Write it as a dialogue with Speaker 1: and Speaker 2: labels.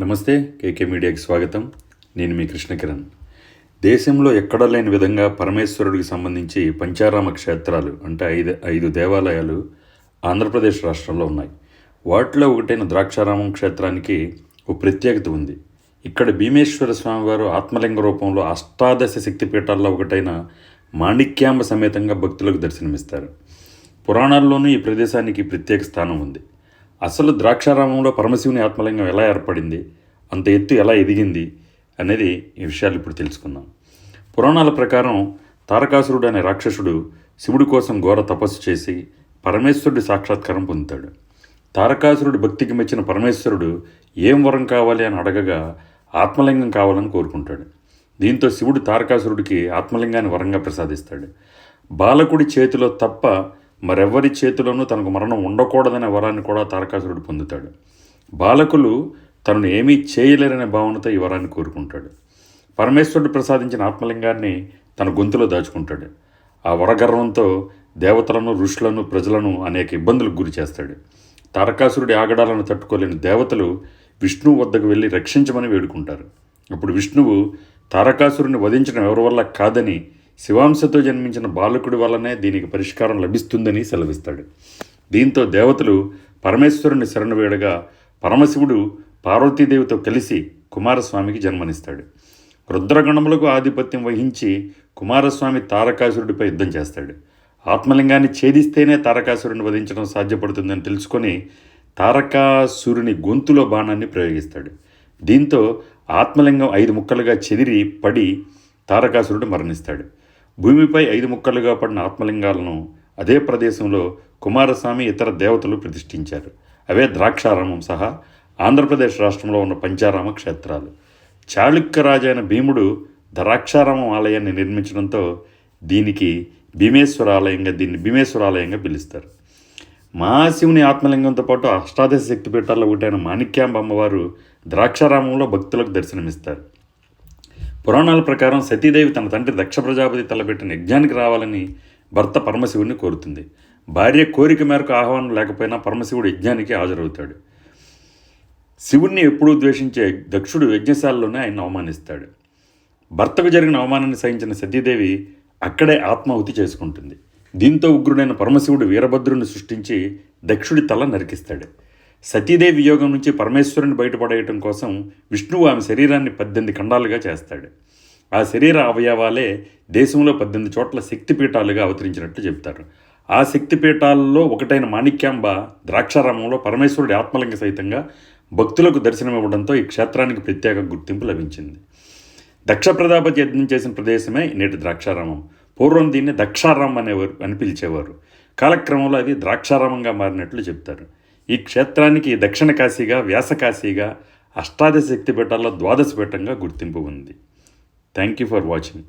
Speaker 1: నమస్తే కేకే మీడియాకి స్వాగతం. నేను మీ కృష్ణకిరణ్. దేశంలో ఎక్కడా లేని విధంగా పరమేశ్వరుడికి సంబంధించి పంచారామ క్షేత్రాలు అంటే ఐదు ఐదు దేవాలయాలు ఆంధ్రప్రదేశ్ రాష్ట్రంలో ఉన్నాయి. వాటిలో ఒకటైన ద్రాక్షారామం క్షేత్రానికి ఒక ప్రత్యేకత ఉంది. ఇక్కడ భీమేశ్వర స్వామివారు ఆత్మలింగ రూపంలో అష్టాదశ శక్తిపీఠాల్లో ఒకటైన మాణిక్యాంబ సమేతంగా భక్తులకు దర్శనమిస్తారు. పురాణాల్లోనూ ఈ ప్రదేశానికి ప్రత్యేక స్థానం ఉంది. అసలు ద్రాక్షారామంలో పరమశివుని ఆత్మలింగం ఎలా ఏర్పడింది? అంత ఎత్తు ఎలా ఎదిగింది? అనేది ఈ విషయాలు ఇప్పుడు తెలుసుకుందాం. పురాణాల ప్రకారం తారకాసురుడు అనే రాక్షసుడు శివుడి కోసం ఘోర తపస్సు చేసి పరమేశ్వరుడి సాక్షాత్కారం పొందుతాడు. తారకాసురుడి భక్తికి మెచ్చిన పరమేశ్వరుడు ఏం వరం కావాలి అని అడగగా ఆత్మలింగం కావాలని కోరుకుంటాడు. దీంతో శివుడు తారకాసురుడికి ఆత్మలింగాన్ని వరంగా ప్రసాదిస్తాడు. బాలకుడి చేతిలో తప్ప మరెవ్వరి చేతిలోనూ తనకు మరణం ఉండకూడదనే వరాన్ని కూడా తారకాసురుడు పొందుతాడు. బాలకులు తనను ఏమీ చేయలేరనే భావనతో ఈ వరాన్ని కోరుకుంటాడు. పరమేశ్వరుడు ప్రసాదించిన ఆత్మలింగాన్ని తన గొంతులో దాచుకుంటాడు. ఆ వరగర్వంతో దేవతలను ఋషులను ప్రజలను అనేక ఇబ్బందులకు గురి చేస్తాడు. తారకాసురుడి ఆగడాలను తట్టుకోలేని దేవతలు విష్ణువు వద్దకు వెళ్ళి రక్షించమని వేడుకుంటారు. అప్పుడు విష్ణువు తారకాసురుని వధించడం ఎవరి వల్ల కాదని శివాంశతో జన్మించిన బాలకుడి వల్లనే దీనికి పరిష్కారం లభిస్తుందని సెలవిస్తాడు. దీంతో దేవతలు పరమేశ్వరుని శరణు వేడగా పరమశివుడు పార్వతీదేవితో కలిసి కుమారస్వామికి జన్మనిస్తాడు. రుద్రగణములకు ఆధిపత్యం వహించి కుమారస్వామి తారకాసురుడిపై యుద్ధం చేస్తాడు. ఆత్మలింగాన్ని ఛేదిస్తేనే తారకాసురుని వధించడం సాధ్యపడుతుందని తెలుసుకొని తారకాసురుని గొంతులో బాణాన్ని ప్రయోగిస్తాడు. దీంతో ఆత్మలింగం ఐదు ముక్కలుగా చెదిరి పడి తారకాసురుడు మరణిస్తాడు. భూమిపై ఐదు ముక్కలుగా పడిన ఆత్మలింగాలను అదే ప్రదేశంలో కుమారస్వామి ఇతర దేవతలు ప్రతిష్ఠించారు. అవే ద్రాక్షారామం సహా ఆంధ్రప్రదేశ్ రాష్ట్రంలో ఉన్న పంచారామ క్షేత్రాలు. చాళుక్య రాజైన భీముడు ద్రాక్షారామం ఆలయాన్ని నిర్మించడంతో దీనికి భీమేశ్వర ఆలయంగా దీన్ని భీమేశ్వర ఆలయంగా పిలుస్తారు. మహాశివుని ఆత్మలింగంతో పాటు అష్టాదశ శక్తిపీఠాల్లో ఒకటైన మాణిక్యాంబ అమ్మవారు ద్రాక్షారామంలో భక్తులకు దర్శనమిస్తారు. పురాణాల ప్రకారం సతీదేవి తన తండ్రి దక్ష ప్రజాపతి తలపెట్టిన యజ్ఞానికి రావాలని భర్త పరమశివుడిని కోరుతుంది. భార్య కోరిక మేరకు ఆహ్వానం లేకపోయినా పరమశివుడు యజ్ఞానికి హాజరవుతాడు. శివుణ్ణి ఎప్పుడూ ద్వేషించే దక్షుడు యజ్ఞశాలలోనే ఆయన అవమానిస్తాడు. భర్తకు జరిగిన అవమానాన్ని సహించిన సతీదేవి అక్కడే ఆత్మాహుతి చేసుకుంటుంది. దీంతో ఉగ్రుడైన పరమశివుడు వీరభద్రుని సృష్టించి దక్షుడి తల నరికిస్తాడు. సతీదేవి యోగం నుంచి పరమేశ్వరుని బయటపడేయటం కోసం విష్ణువు ఆమె శరీరాన్ని పద్దెనిమిది ఖండాలుగా చేస్తాడు. ఆ శరీర అవయవాలే దేశంలో పద్దెనిమిది చోట్ల శక్తిపీఠాలుగా అవతరించినట్లు చెప్తారు ఆ శక్తిపీఠాలలో ఒకటైన మాణిక్యాంబ ద్రాక్షారామంలో పరమేశ్వరుడి ఆత్మలింగ సహితంగా భక్తులకు దర్శనమివ్వడంతో ఈ క్షేత్రానికి ప్రత్యేక గుర్తింపు లభించింది. దక్ష ప్రజాపతి యజ్ఞం చేసిన ప్రదేశమే నేటి ద్రాక్షారామం. పూర్వం దీన్ని దక్షారామం అనేవారు అని పిలిచేవారు. కాలక్రమంలో అది ద్రాక్షారామంగా మారినట్లు చెప్తారు. ఈ క్షేత్రానికి దక్షిణ కాశీగా వ్యాస కాశీగా అష్టాదశ శక్తిపీఠాల్లో ద్వాదశ పీఠంగా గుర్తింపు ఉంది. Thank you for watching